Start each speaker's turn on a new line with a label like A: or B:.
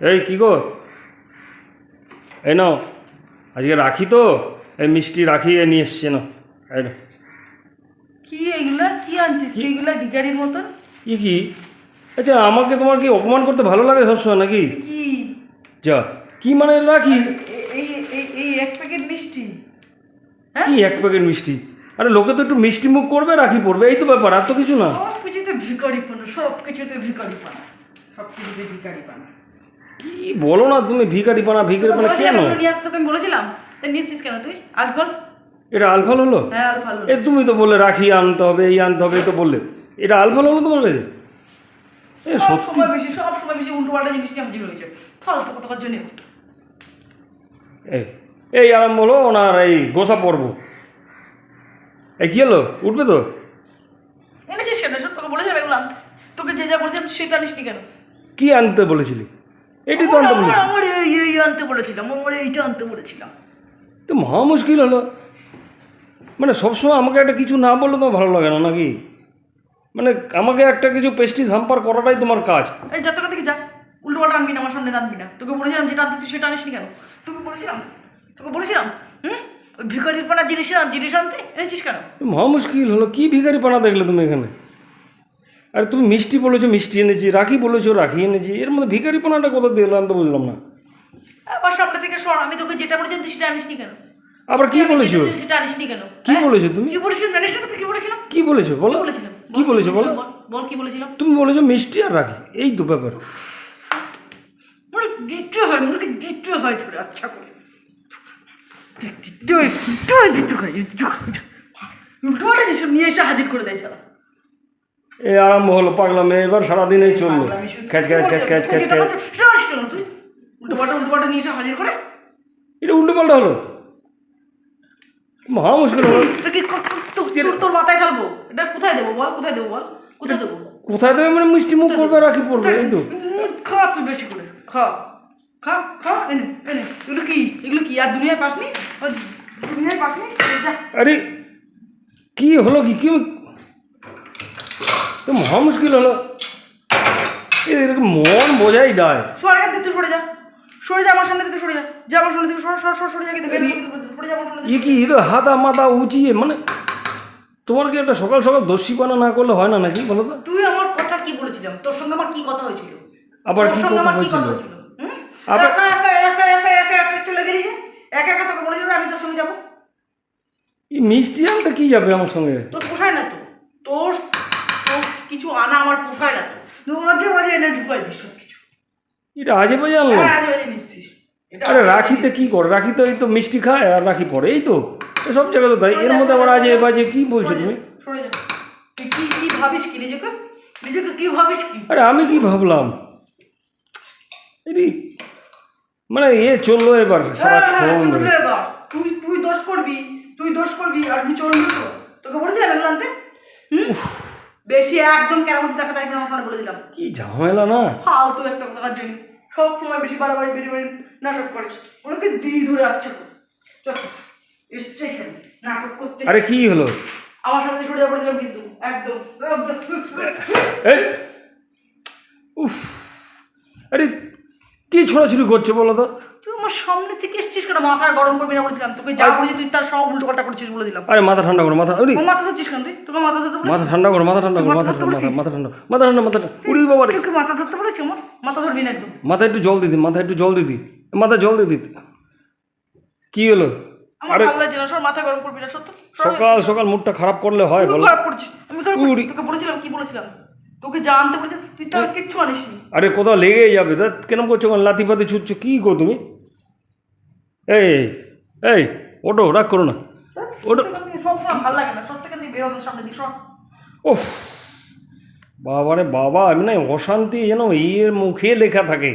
A: এই কি গো? এই নাও আজকে রাখি তো এই মিষ্টি রাখি এ নিয়ে এসছে না।
B: কি এগুলা? কি আনছিস? কি? এগুলা ভিখারির মতন?
A: ই কি? আচ্ছা আমাকে তোমার কি অপমান করতে ভালো লাগে সবসময় নাকি?
B: কি?
A: যা কি মানে রাখি?
B: এই এই এই এক প্যাকেট মিষ্টি। হ্যাঁ?
A: কি এক প্যাকেট মিষ্টি? আরে লোকে তো একটু মিষ্টি মুখ করবে রাখি পড়বে এই তো ব্যাপার আর তো কিছু না।
B: সব কিছুতে ভিখারি পানা সব কিছুতে ভিখারি পানা সব কিছুতে ভিখারি পানা
A: কি বলো না তুমি? ভিখারি পানা ভিখারি পানা কেন?
B: নিয়ে আসতে তোকে আমি বলেছিলাম। তাই নিয়ে এসছিস কেন তুই? আজ বল।
A: এটা আলফাল হলো
B: হ্যাঁ আল
A: এ তুমি তো বললে রাখি আনতে হবে এই আনতে হবে তো বললে। এটা আলফাল হলো তোমার কাছে? এ
B: সব
A: সত্যি?
B: সময় বেশি সব সময় বেশি উল্টো পাল্টা জিনিস নিয়ে হয়েছে। ফালতু কথা জন্য।
A: এই এই আরম্ভ হলো ওনার এই গোসা পর্ব। এই কি হলো? উঠবে তো?
B: এনেছিস কেন? সব তোকে বলেছিলাম এগুলো আনতে। তোকে যে যা বলেছিলাম সেটা আনিসনি কেন?
A: কি আনতে বলেছিলি? এটি তো আনতে
B: আমার- আমার এই এই আনতে বলেছিলাম আমার এইটা আনতে বলেছিলাম।
A: তো মহা মুশকিল হলো। মানে সবসময় আমাকে একটা কিছু না বললে তোমার ভালো লাগে না নাকি? মানে আমাকে একটা কিছু পেস্টি ঝাম্পার করাটাই তোমার কাজ।
B: এই যা তোকে দিকে যা। উল্টো পাল্টা আনবি না আমার সামনে আনবি না। তোকে বলেছিলাম যেটা আনতে তুই সেটা আনিসনি কেন? তোকে বলেছিলাম তোকে বলেছিলাম হুম? ওই ভিখারির পানা জিনিস আন জিনিস আনতে এনেছিস কেন?
A: মহা মুশকিল হলো। কি ভিখারি পানা দেখলে তুমি এখানে? আরে তুমি মিষ্টি বলেছ মিষ্টি এনেছি রাখি বলেছ রাখি এনেছি এর মধ্যে ভিখারি পানাটা কোথা দিয়ে আমি তো বুঝলাম না।
B: সামনে থেকে সর আমি তোকে যেটা বলেছিলাম তুই সেটা আনিসনি কেন?
A: আবার কি বলেছ?
B: সেটা আনিসনি কেন?
A: কি
B: হ্যাঁ?
A: বলেছ তুমি?
B: কি বলেছিলাম? জানিস না কি বলেছিলাম?
A: কি বলেছ? বলো।
B: কি বলেছিলাম
A: কি বলেছ বলো।
B: বল, কি বলেছিলাম?
A: তুমি বলেছ মিষ্টি আর রাখি এই তো ব্যাপার।
B: মানে দিতে হয় মুখে দিতে হয় ধরে আচ্ছা করে। দিতে হয় দিতে হয় দিতে হয় উল্টো নিয়ে এসে হাজির করে দেয় সারা
A: এই আরম্ভ হলো পাগলা মেয়ে এবার সারাদিন এই চলল খ্যাচ খ্যাচ খ্যাচ খ্যাচ খ্যাচ খ্যাচ এটা উল্টো পাল্টা হলো? মহা মুশকিল হলো।
B: তোর- মাথায় ঢালবো? এটা কোথায় দেবো বল কোথায় দেবো বল কোথায় দেবো
A: কোথায় দেবে মানে মিষ্টি মুখ করবে রাখি পড়বে এই তো।
B: খা তুই বেশি করে খা খা খা এনে এনে এগুলো কি? এগুলো কি আর দুনিয়ায় পাসনি? দুনিয়ায় পাসনি?
A: আরে কি হলো কি? কি তো মহা মুশকিল হলো। এরকম মন বোঝাই দেয়
B: সরে এখান থেকে তুই সরে যা। সরে যা আমার সামনে থেকে সরে যা। যা আমার সামনে থেকে সর সর সর সরে যা কিন্তু বেরিয়ে সরে যা আমার সামনে
A: ই কি তো হাতা মাথা উঁচিয়ে মানে তোমার কি একটা সকাল সকাল দস্যিপানা না করলে হয় না নাকি বলো তো?
B: তুই আমার কথা কি বলেছিলাম? তোর সঙ্গে আমার কি কথা হয়েছিল?
A: আবার কি কথা হয়েছিল? আবার-
B: একা একা একা একা একা একা চলে গেলি যে? একা একা তোকে বলেছিলাম আমি তোর সঙ্গে যাব।
A: এই মিষ্টি আনতে কি যাবে আমার সঙ্গে?
B: তোর পোষায় না তো। তোর কিছু আনা আমার পোষায় না তো মাঝে মাঝে এনে ঢুকাই দিস সব কিছু
A: এটা আজে বাজে আনলো?
B: হ্যাঁ আজে বাজে মিশছিস
A: আরে রাখিতে কি করে? রাখিতে ওই তো মিষ্টি খায় আর রাখি পরে এই তো। সব জায়গায় তো তাই এর মধ্যে আবার আজে বাজে কি বলছো তুমি?
B: সরে যা। কি কি ভাবিস কি নিজেকে? নিজেকে কি ভাবিস কি?
A: আরে আমি কি ভাবলাম? এটি মানে এ চলল এবার
B: হ্যাঁ,
A: সারাক্ষণ
B: চলবে এবার। তুই তুই দোষ করবি তুই দোষ করবি আর আমি চলবি তো। তোকে বলেছিলাম এগুলো আনতে? হুম? বেশি একদম কেমন দেখা তাই আমার সামনে বলে দিলাম।
A: কি ঝামেলা না?
B: ফালতু একটা কথা জন্য সব সময় বেশি বাড়াবাড়ি বেড়ে বেড়ে নাটক করিস। ওনাকে দিই ধরে আচ্ছা চল এসছে এখানে। নাটক করতে
A: আরে কি হলো?
B: আমার সামনে সরে যাব বলেছিলাম কিন্তু। একদম।
A: উফ! আরে কি ছোড়াছুড়ি করছে বলো তো?
B: আমার সামনে থেকে এসছিস কেন? মাথা গরম করবি না বলেছিলাম তোকে যা বলেছি তুই তার সব উল্টো পাল্টা করছিস বলে দিলাম।
A: আরে মাথা ঠান্ডা করো মাথা
B: আমার মাথা ধরছিস কেন তুই? তোকে মাথা ধরতে
A: মাথা ঠান্ডা করো মাথা ঠান্ডা করো মাথা ঠান্ডা মাথা ঠান্ডা মাথা ঠান্ডা মাথা ঠান্ডা। উড়ি বাবা রে।
B: তোকে মাথা ধরতে বলেছি আমার? মাথা ধরবি না একদম।
A: মাথা একটু জল দিদি মাথা একটু জল দিদি মাথা জল দিদি কি হলো? আরে
B: মাথা গরম করবি না সত্য?
A: সকাল সকাল মুডটা খারাপ করলে হয় বলো।
B: খারাপ করছিস। আমি? তোকে বলেছিলাম কি বলেছিলাম? তোকে আনতে বলেছিলাম তুই তো কিচ্ছু আনিসনি।
A: আরে কোথাও লেগে যাবে। কেন করছ? লাতি পাতি ছুটছো। কী গো তুমি? এই এই ওটো রাগ করো না। ওটো
B: রে সময় ভালো লাগে না সব থেকে তুই বের হবে সামনে দিস
A: ওফ বাবারে বাবা আমি না অশান্তি যেন এর মুখে লেখা থাকে।